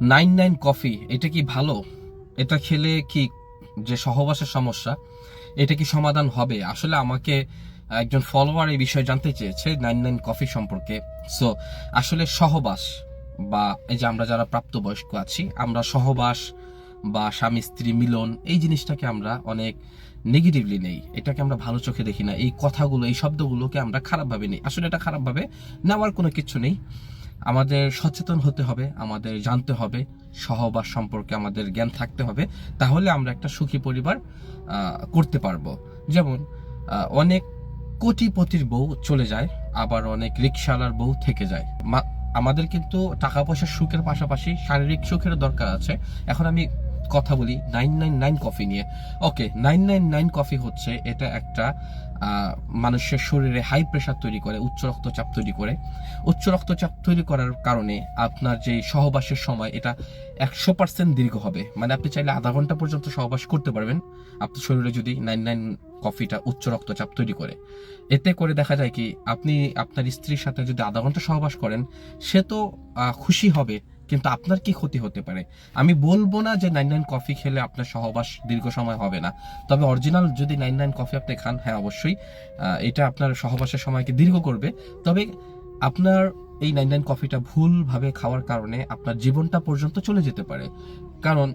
Nine nine coffee, এটা কি ভালো? এটা খেলে কি যে সহবাসের সমস্যা, এটা কি সমাধান হবে? আসলে আমাকে একজন ফলোয়ার এই বিষয়ে জানতে চেয়েছে নাইন নাইন কফি সম্পর্কে। সো আসলে সহবাস বা এই যে আমরা যারা প্রাপ্তবয়স্ক আছি, আমরা সহবাস বা স্বামী স্ত্রী মিলন, এই জিনিসটাকে আমরা অনেক নেগেটিভলি নেই। এটাকে আমরা ভালো চোখে দেখি না। এই কথাগুলো, এই শব্দগুলোকে আমরা খারাপভাবে নেই। আসলে এটা খারাপভাবে নেওয়ার কোনো কিছু নেই। আমাদের সচেতন হতে হবে, আমাদের জানতে হবে, সহবাস সম্পর্কে আমাদের জ্ঞান থাকতে হবে, তাহলে আমরা একটা সুখী পরিবার করতে পারব। যেমন অনেক কোটিপতির বউ চলে যায়, আবার অনেক রিক্সাওয়ালার বউ থেকে যায়। আমাদের কিন্তু টাকা পয়সার সুখের পাশাপাশি শারীরিক সুখের দরকার আছে। এখন আমি কথা বলি নাইন নাইন নাইন কফি নিয়ে। Okay nine nine nine coffee হচ্ছে, এটা একটা মানুষের শরীরে হাই প্রেশার তৈরি করে, উচ্চ রক্তচাপ তৈরি করে। উচ্চ রক্তচাপ তৈরি করার কারণে আপনার যে সহবাসের সময়, এটা একশো পার্সেন্ট দীর্ঘ হবে। মানে আপনি চাইলে আধা ঘণ্টা পর্যন্ত সহবাস করতে পারবেন। আপনার শরীরে যদি নাইন নাইন কফিটা উচ্চ রক্তচাপ তৈরি করে। এতে করে দেখা যায় কি, আপনি আপনার স্ত্রীর সাথে যদি আধা ঘণ্টা সহবাস করেন, সে তো খুশি হবে। কিন্তু আপনার কি ক্ষতি হতে পারে? আমি বলব না যে নাইন নাইন কফি খেলে আপনার সহবাস দীর্ঘ সময় হবে না। তবে অরিজিনাল যদি নাইন নাইন কফি আপনি খান হ্যাঁ অবশ্যই এটা আপনার সহবাসের সময়কে দীর্ঘ করবে। তবে আপনার এই নাইন নাইন কফিটা ভুলভাবে খাওয়ার কারণে আপনার জীবনটা পর্যন্ত চলে যেতে পারে। কারণ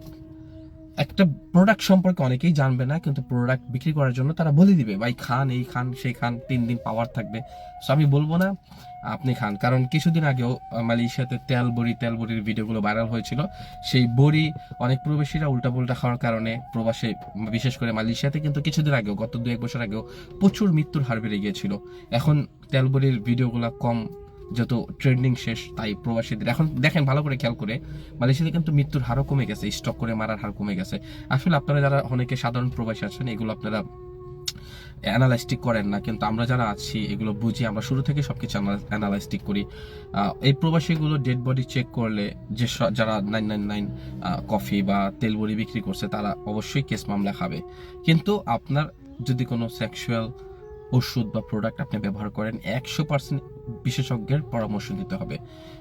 একটা প্রোডাক্ট সম্পর্কে অনেকেই জানবে না, কিন্তু প্রোডাক্ট বিক্রি করার জন্য তারা বলে দিবে, ভাই, খান, এই খান, সেই খান, তিন দিন পাওয়ার থাকবে। সো আমি বলব না, আপনি খান। কারণ কিছুদিন আগেও মালয়েশিয়াতে তেল বড়ি, তেল বড়ির ভিডিওগুলো ভাইরাল হয়েছিল। সেই বড়ি অনেক প্রবাসীরা উল্টা পুল্টা খাওয়ার কারণে প্রবাসে, বিশেষ করে মালয়েশিয়াতে কিন্তু কিছুদিন আগেও, গত দু এক বছর আগেও প্রচুর মৃত্যুর হার বেড়ে গিয়েছিল। এখন তেল বড়ির ভিডিওগুলো কম যত ট্রেন্ডিং শেষ, তাই প্রবাসীদের এখন দেখেন, ভালো করে খেয়াল করে, মালয়েশিয়াতে কিন্তু মৃত্যুর হারও কমে গেছে স্টক করে মারার হার কমে গেছে। আসলে আপনারা যারা অনেকে সাধারণ প্রবাসী আছেন, এগুলো আপনারা অ্যানালাইস্টিক করেন না, কিন্তু আমরা যারা আছি, এগুলো বুঝি, আমরা শুরু থেকে সবকিছু অ্যানালাইস্টিক করি। এই প্রবাসীগুলো ডেড বডি চেক করলে যে যারা নাইন নাইন নাইন কফি বা তেল বড়ি বিক্রি করছে, তারা অবশ্যই কেস মামলা খাবে। কিন্তু আপনার যদি কোনো সেক্সুয়াল ওষুধ বা প্রোডাক্ট আপনি ব্যবহার করেন, একশো পার্সেন্ট বিশেষজ্ঞের পরামর্শ নিতে হবে।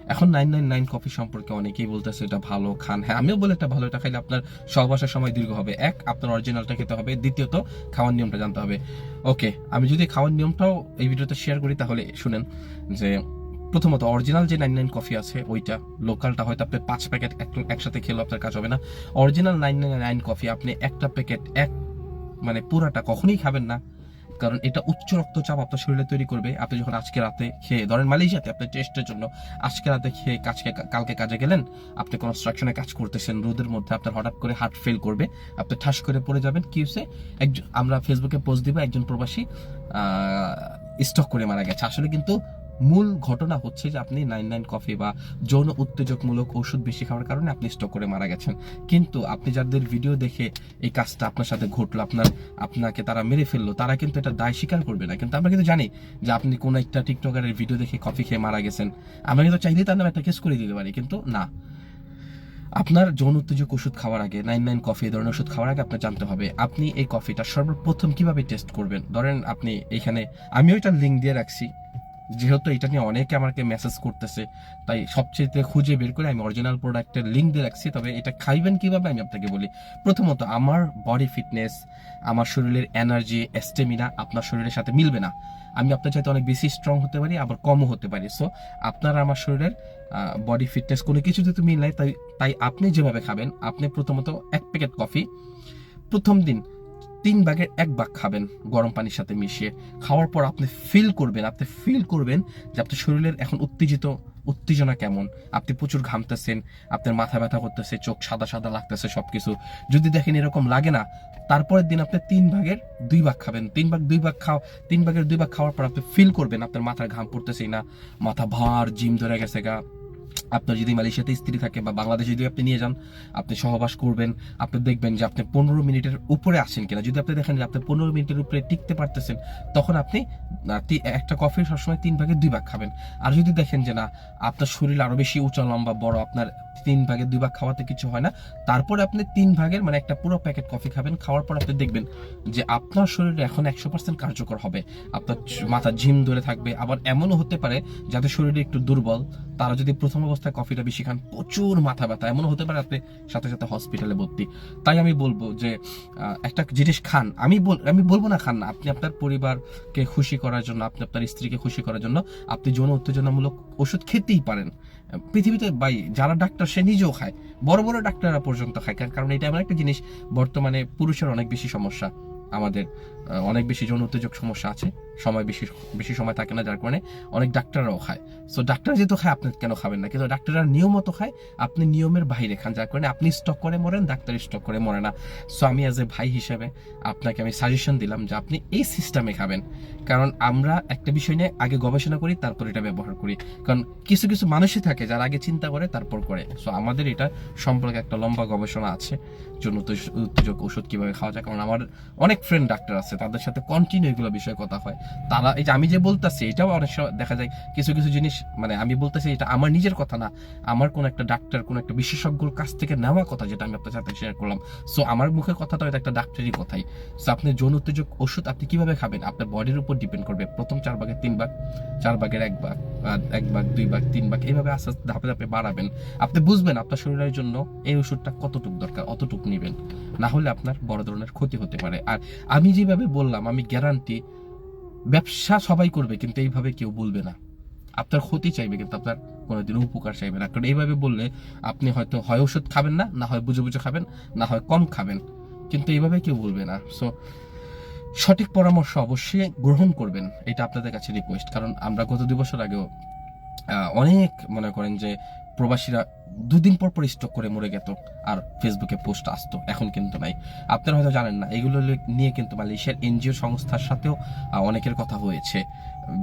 এখন নাইন নাইন নাইন কফি সম্পর্কে অনেকেই বলতেছে, এটা ভালো, খান। হ্যাঁ আমিও বলে, এটা ভালো, এটা খাইলে আপনার সহবাসের সময় দীর্ঘ হবে। এক, আপনার অরিজিনালটা খেতে হবে। দ্বিতীয়ত, খাওয়ার নিয়মটা জানতে হবে। ওকে, আমি যদি খাওয়ার নিয়মটাও এই ভিডিওতে শেয়ার করি, তাহলে শুনেন যে প্রথমত অরিজিনাল যে নাইন নাইন কফি আছে, ওইটা লোকালটা হয়তো আপনি পাঁচ প্যাকেট একসাথে খেলেও আপনার কাজ হবে না। Original nine nine nine coffee আপনি একটা প্যাকেট এক মানে পুরাটা কখনোই খাবেন না। কারণ এটা উচ্চ রক্তচাপ আপনার শরীরে তৈরি করবে। আপনি যখন আজকে রাতে খেয়ে, ধরেন মালয়েশিয়াতে আপনার টেস্টের জন্য আজকে রাতে খেয়ে কাজকে, কালকে কাজে গেলেন, আপনি কনস্ট্রাকশনে কাজ করতেছেন, রোদের মধ্যে আপনার হঠাৎ করে হার্ট ফেল করবে, আপনি ঠাস করে পড়ে যাবেন, কি হচ্ছে একজন, আমরা ফেসবুকে পোস্ট দিব, একজন প্রবাসী স্টক করে মারা গেছে। আসলে কিন্তু মূল ঘটনা হচ্ছে যে আপনি নাইন নাইন কফি বা যৌন উত্তেজকমূলক ওষুধ বেশি খাওয়ার কারণে আপনি স্টক করে মারা গেছেন। কিন্তু আপনি যাদের ভিডিও দেখে এই কাজটা আপনার সাথে ঘটলো, আপনার, আপনাকে তারা মেরে ফেলল, তারা কিন্তু এটা দায় স্বীকার করবে না। কিন্তু আমরা কিন্তু জানি যে আপনি কোন একটা টিকটকারের ভিডিও দেখে কফি খেয়ে মারা গেছেন। আমরা কিন্তু চাইলেই তার নামে একটা কেস করে দিতে পারি, কিন্তু না। আপনার যৌন উত্তেজক ওষুধ খাওয়ার আগে, নাইন নাইন কফি এই ধরনের ওষুধ খাওয়ার আগে আপনার জানতে হবে, আপনি এই কফিটা সর্বপ্রথম কীভাবে টেস্ট করবেন? ধরেন আপনি এখানে, আমিও এটা লিঙ্ক দিয়ে রাখছি। যেহেতু এটা নিয়ে অনেকে আমাকে মেসেজ করতেছে, তাই সবচেয়ে খুঁজে বের করে আমি অরিজিনাল প্রোডাক্টের লিঙ্ক দিয়ে রাখছি। তবে এটা খাইবেন কীভাবে আমি আপনাকে বলি? প্রথমত, আমার বডি ফিটনেস আমার শরীরের এনার্জি স্টেমিনা আপনার শরীরের সাথে মিলবে না। আমি আপনার চাইতে অনেক বেশি স্ট্রং হতে পারি, আবার কমও হতে পারি। সো আপনার আমার শরীরের বডি ফিটনেস কোনো কিছু যদি মিল নাই। তাই তাই আপনি যেভাবে খাবেন, আপনি প্রথমত এক প্যাকেট কফি প্রথম দিন তিন ভাগের এক ভাগ খাবেন গরম পানির সাথে মিশিয়ে। খাওয়ার পর আপনি ফিল করবেন, আপনি ফিল করবেন যে আপনার শরীরের এখন উত্তেজিত, উত্তেজনা কেমন। আপনি প্রচুর ঘামতেছেন, আপনার মাথা ব্যথা করতেছে, চোখ সাদা সাদা লাগতেছে সবকিছু। যদি দেখেন এরকম লাগে না, তারপরের দিন আপনি তিন ভাগের দুই ভাগ খাবেন। তিন ভাগ, দুই ভাগ খাও, তিন ভাগের দুই ভাগ খাওয়ার পর আপনি ফিল করবেন, আপনার মাথার ঘাম পড়তেছেই না, মাথা ভার, জিম ধরে গেছে গা। আপনার যদি মালয়েশিয়াতে স্ত্রী থাকে বা বাংলাদেশে যদি আপনি নিয়ে যান, আপনি সহবাস করবেন, আপনি দেখবেন যে আপনি পনেরো মিনিটের উপরে আসেন কিনা। যদি আপনি দেখেন যে আপনি পনেরো মিনিটের উপরে টিকতে পারতেছেন, তখন আপনি একটা কফি সবসময় তিন ভাগে দুই ভাগ খাবেন। আর যদি দেখেন যে না, আপনার শরীর আরও বেশি উঁচা, লম্বা, বড়, আপনার তিন ভাগে দুই ভাগ খাওয়াতে কিছু হয় না, তারপরে আপনি তিন ভাগের মানে একটা পুরো প্যাকেট কফি খাবেন, খাওয়ার পর আপনি দেখবেন যে আপনার শরীরে এখন একশো পার্সেন্ট কার্যকর হবে। আপনার মাথা ঝিম ধরে থাকবে। আবার এমনও হতে পারে যাদের শরীরে একটু দুর্বল, তারা যদি প্রথম প্রথম অবস্থায় কফিটা বেশি খান, প্রচুর মাথা ব্যথা। এমন হতে পারে আপনি সাথে সাথে হসপিটালে ভর্তি। তাই আমি বলব যে একটা জিনিস খান। আমি বল, আমি বলব না খান না। আপনি আপনার পরিবারকে খুশি করার জন্য, আপনি আপনার স্ত্রীকে খুশি করার জন্য, আপনি যৌন উত্তেজনামূলক ওষুধ খেতেই পারেন। পৃথিবীতে ভাই, যারা ডাক্তার সে নিজেও খায়। বড় বড় ডাক্তাররা পর্যন্ত খায়। কারণ- এটা এমন একটা জিনিস, বর্তমানে পুরুষের অনেক বেশি সমস্যা আমাদের। অনেক বেশি যৌন উত্তেজক সমস্যা আছে। সময় বেশি বেশি সময় থাকে না, যার কারণে অনেক ডাক্তাররাও খায়। সো ডাক্তার যেহেতু খায়, আপনি কেন খাবেন না? কিন্তু ডাক্তাররা নিয়মত খায়, আপনি নিয়মের বাইরে খান, যার কারণে আপনি স্টক করে মরেন, ডাক্তার স্টক করে মরে না। সো আমি অ্যাজ এ ভাই হিসেবে আপনাকে আমি সাজেশন দিলাম যে আপনি এই সিস্টেমে খাবেন। কারণ আমরা একটা বিষয় নিয়ে আগে গবেষণা করি, তারপর এটা ব্যবহার করি। কারণ কিছু কিছু মানুষই থাকে যারা আগে চিন্তা করে, তারপর করে। সো আমাদের এটা সম্পর্কে একটা লম্বা গবেষণা আছে যৌন উত্তেজ- উত্তেজক ওষুধ কীভাবে খাওয়া যায়। কারণ আমার অনেক ফ্রেন্ড ডাক্তার আছে তাদের সাথে কন্টিনিউ এগুলো বিষয়ে কথা হয়। তারা এই যে আমি যে বলতেছি, এটাও অনেক সময় দেখা যায় কিছু কিছু জিনিস মানে আমি বলতেছি এটা আমার নিজের কথা না, আমার কোন একটা ডাক্তার কোন একটা বিশেষজ্ঞর কাছ থেকে নেওয়া কথা যেটা আমি আপনার সাথে শেয়ার করলাম। সো আমার মুখের কথাটা এটা একটা ডাক্তারই কথাই। সো আপনি যৌন উত্তেজক ওষুধ আপনি কীভাবে খাবেন? আপনার বডির উপর ডিপেন্ড করবে প্রথম চার ভাগের তিন ভাগ, চার ভাগের এক ভাগ। এক ভাগ, দুই ভাগ, তিন ভাগ, এইভাবে আস্তে আস্তে ধাপে ধাপে বাড়াবেন। আপনি বুঝবেন আপনার শরীরের জন্য এই ওষুধটা কতটুকু দরকার, অতটুকু নেবেন। না হলে আপনার বড় ধরনের ক্ষতি হতে পারে। আর আমি যেভাবে বললাম, আমি গ্যারান্টি ব্যবসা সবাই করবে, কিন্তু এইভাবে কেউ বলবে না। আপনার ক্ষতি চাইবে, কিন্তু আপনার কোনোদিন উপকার চাইবে না। কারণ এইভাবে বললে আপনি হয়তো হয় ওষুধ খাবেন না না হয় বুঝে বুঝে খাবেন, না হয় কম খাবেন। কিন্তু এইভাবে কেউ বলবে না। সো সঠিক পরামর্শ অবশ্যই গ্রহণ করবেন, এটা আপনাদের কাছে রিকোয়েস্ট কারণ আমরা গত দুই বছর আগেও অনেক মনে করেন যে প্রবাসীরা দুদিন পর পর স্টক করে মরে গেত, আর ফেসবুকে পোস্ট আসতো, এখন কিন্তু নাই। আপনারা হয়তো জানেন না, এগুলো নিয়ে কিন্তু মালয়েশিয়ার এনজিও সংস্থার সাথেও অনেকের কথা হয়েছে।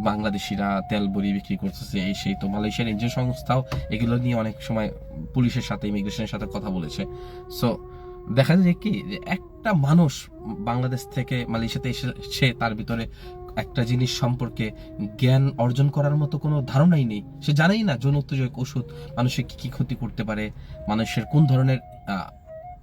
বাংলাদেশিরা তেল বড়ি বিক্রি করতেছে, এই সেই, তো মালয়েশিয়ার এনজিও সংস্থাও এগুলো নিয়ে অনেক সময় পুলিশের সাথে ইমিগ্রেশনের সাথে কথা বলেছে। সো দেখা যায় কি, যে একটা মানুষ বাংলাদেশ থেকে মালয়েশিয়াতে এসেছে তার ভিতরে একটা জিনিস সম্পর্কে জ্ঞান অর্জন করার মতো কোনো ধারণাই নেই। সে জানেই না যৌন উত্তেজক ওষুধ মানুষের কী কী ক্ষতি করতে পারে, মানুষের কোন ধরনের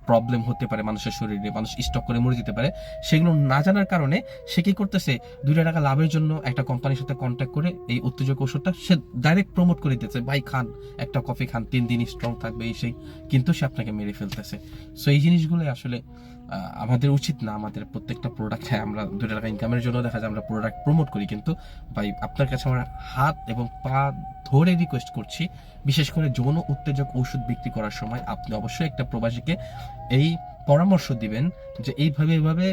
প্রবলেম হতে পারে মানুষের শরীরে, মানুষ স্টক করে মরে যেতে পারে। সেগুলো না জানার কারণে সে কি করতেছে দুইটা টাকা লাভের জন্য একটা কোম্পানির সাথে কন্ট্যাক্ট করে এই উত্তেজক ওষুধটা সে ডাইরেক্ট প্রমোট করে দিতেছে। ভাই, খান, একটা কফি খান, তিন দিন স্ট্রং থাকবে, এই সেই। কিন্তু সে আপনাকে মেরে ফেলতেছে। সো এই জিনিসগুলো আসলে আমাদের উচিত না আমাদের প্রত্যেকটা প্রোডাক্ট হ্যাঁ আমরা দুটো টাকা ইনকামের জন্য দেখা যায় আমরা প্রোডাক্ট প্রমোট করি, কিন্তু ভাই, আপনার কাছে আমরা হাত এবং পা ধরে রিকোয়েস্ট করছি, বিশেষ করে যৌন উত্তেজক ওষুধ বিক্রি করার সময় আপনি অবশ্যই একটা প্রবাসীকে এই পরামর্শ দিবেন যে এইভাবে এইভাবে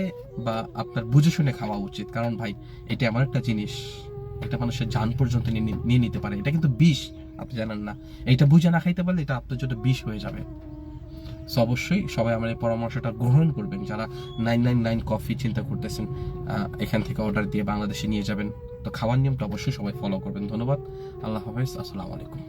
বা আপনার বুঝে শুনে খাওয়া উচিত। কারণ ভাই, এটা এমন একটা জিনিস, এটা মানুষের যান পর্যন্ত নিয়ে নিতে পারে। এটা কিন্তু বিষ, আপনি জানেন না। এটা বুঝে না খাইতে পারলে এটা আপনার জন্য বিষ হয়ে যাবে। সো অবশ্যই সবাই আমার এই পরামর্শটা গ্রহণ করবেন। যারা নাইন নাইন নাইন কফি চিন্তা করতেছেন এখান থেকে অর্ডার দিয়ে বাংলাদেশে নিয়ে যাবেন, তো খাওয়ার নিয়মটা অবশ্যই সবাই ফলো করবেন। ধন্যবাদ। আল্লাহ হাফেজ। আসসালামু আলাইকুম।